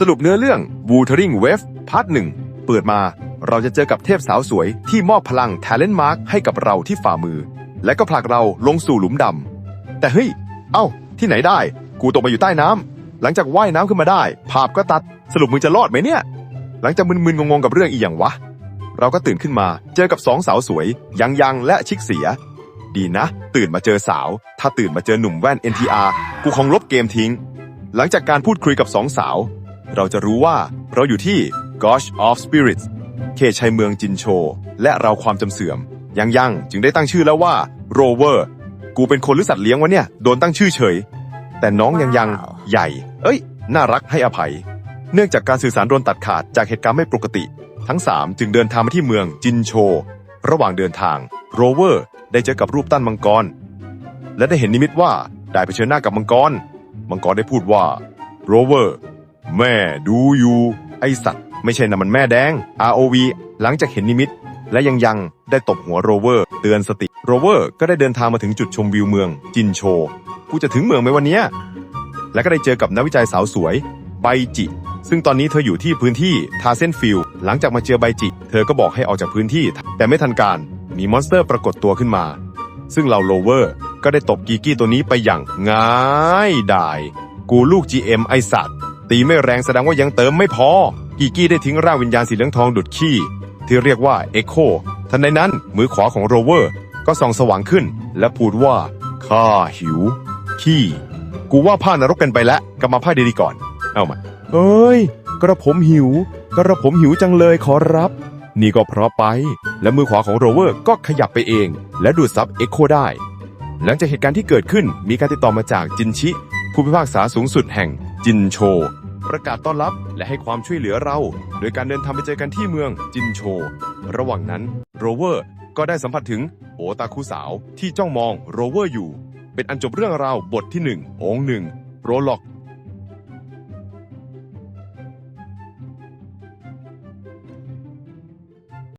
สรุปเนื้อเรื่อง Wuthering Wave พาร์ทหนึ่งเปิดมา เราจะเจอกับเทพสาวสวยที่มอบพลัง Talent Mark ให้กับเราที่ฝ่ามือ และก็ผลักเราลงสู่หลุมดำแต่เฮ้ย เอ้า ที่ไหนได้ กูตกมาอยู่ใต้น้ำหลังจากว่ายน้ำขึ้นมาได้ ภาพก็ตัด สรุปมึงจะรอดไหมเนี่ย หลังจากมึนๆงงๆกับเรื่องอีหยังวะ เราก็ตื่นขึ้นมาเจอกับสองสาวสวย ยังยังและชิกเสีย ดีนะ ตื่นมาเจอสาว ถ้าตื่นมาเจอหนุ่มแว่น NTR กูคงลบเกมทิ้ง หลังจากการพูดคุยกับสองสาว เราจะรู้ว่าเราอยู่ที่ Gosh of Spirits เขตชัยเมืองจินโช และเราความจำเสื่อม ยังยังจึงได้ตั้งชื่อแล้วว่า Rover กูเป็นคนหรือสัตว์เลี้ยงวะเนี่ย โดนตั้งชื่อเฉย แต่น้องยังยังว้าวใหญ่ เอ้ย น่ารักให้อภัย เนื่องจากการสื่อสารโดนตัดขาดจากเหตุการณ์ไม่ปกติ ทั้ง 3 จึงเดินทางมาที่เมืองจินโช ระหว่างเดินทางโรเวอร์ได้เจอกับรูปตั้นมังกร และได้เห็นนิมิตว่าได้เผชิญหน้ากับมังกร มังกรได้พูดว่าโรเวอร์ แม่ดูอยู่ ไอสัตว์ ไม่ใช่นะมันแม่แดง ROV หลังจากเห็นนิมิต และยังยังได้ตบหัวโรเวอร์ เตือนสติ โรเวอร์ก็ได้เดินทางมาถึงจุดชมวิวเมือง จินโช กูจะถึงเมืองไหมวันนี้ และก็ได้เจอกับนักวิจัยสาวสวย ไบจิ ซึ่งตอนนี้เธออยู่ที่พื้นที่ทาเซนฟิลหลังจากมาเจอไบจิ เธอก็บอกให้ออกจากพื้นที่ แต่ไม่ทันการมีมอนสเตอร์ปรากฏตัวขึ้นมา ซึ่งเราโลเวอร์ก็ได้ตบกีกี้ตัวนี้ไปอย่างง่ายดาย กูลูก GM ไอสัตว์ ตีไม่แรงแสดงว่ายังเติมไม่พอ กีกี้ได้ทิ้งร่างวิญญาณสีเหลืองทองดุดขี้ ที่เรียกว่าเอ็กโคทันใดนั้นมือขวาของโรเวอร์ ก็ส่องสว่างขึ้น และพูดว่าข้าหิว ขี้ กูว่าผ้านรกกันไปแล้วกลับมาผ้าดีๆก่อน เอามาเอ้ย กระผมหิว กระผมหิวจังเลยขอรับ นี่ก็เพราะไป และมือขวาของโรเวอร์ก็ขยับไปเอง และดูดซับเอ็กโคได้ หลังจากเหตุการณ์ที่เกิดขึ้นมีการติดต่อมาจากจินชิ ผู้พิพากษาสูงสุดแห่ง จินโช ประกาศต้อนรับและให้ความช่วยเหลือเรา โดยการเดินทางไปเจอกันที่เมืองจินโช ระหว่างนั้นโรเวอร์ก็ได้สัมผัสถึงโอตาคุสาวที่จ้องมองโรเวอร์อยู่ เป็นอันจบเรื่องราวบทที่หนึ่งองค์หนึ่งโปรล็อก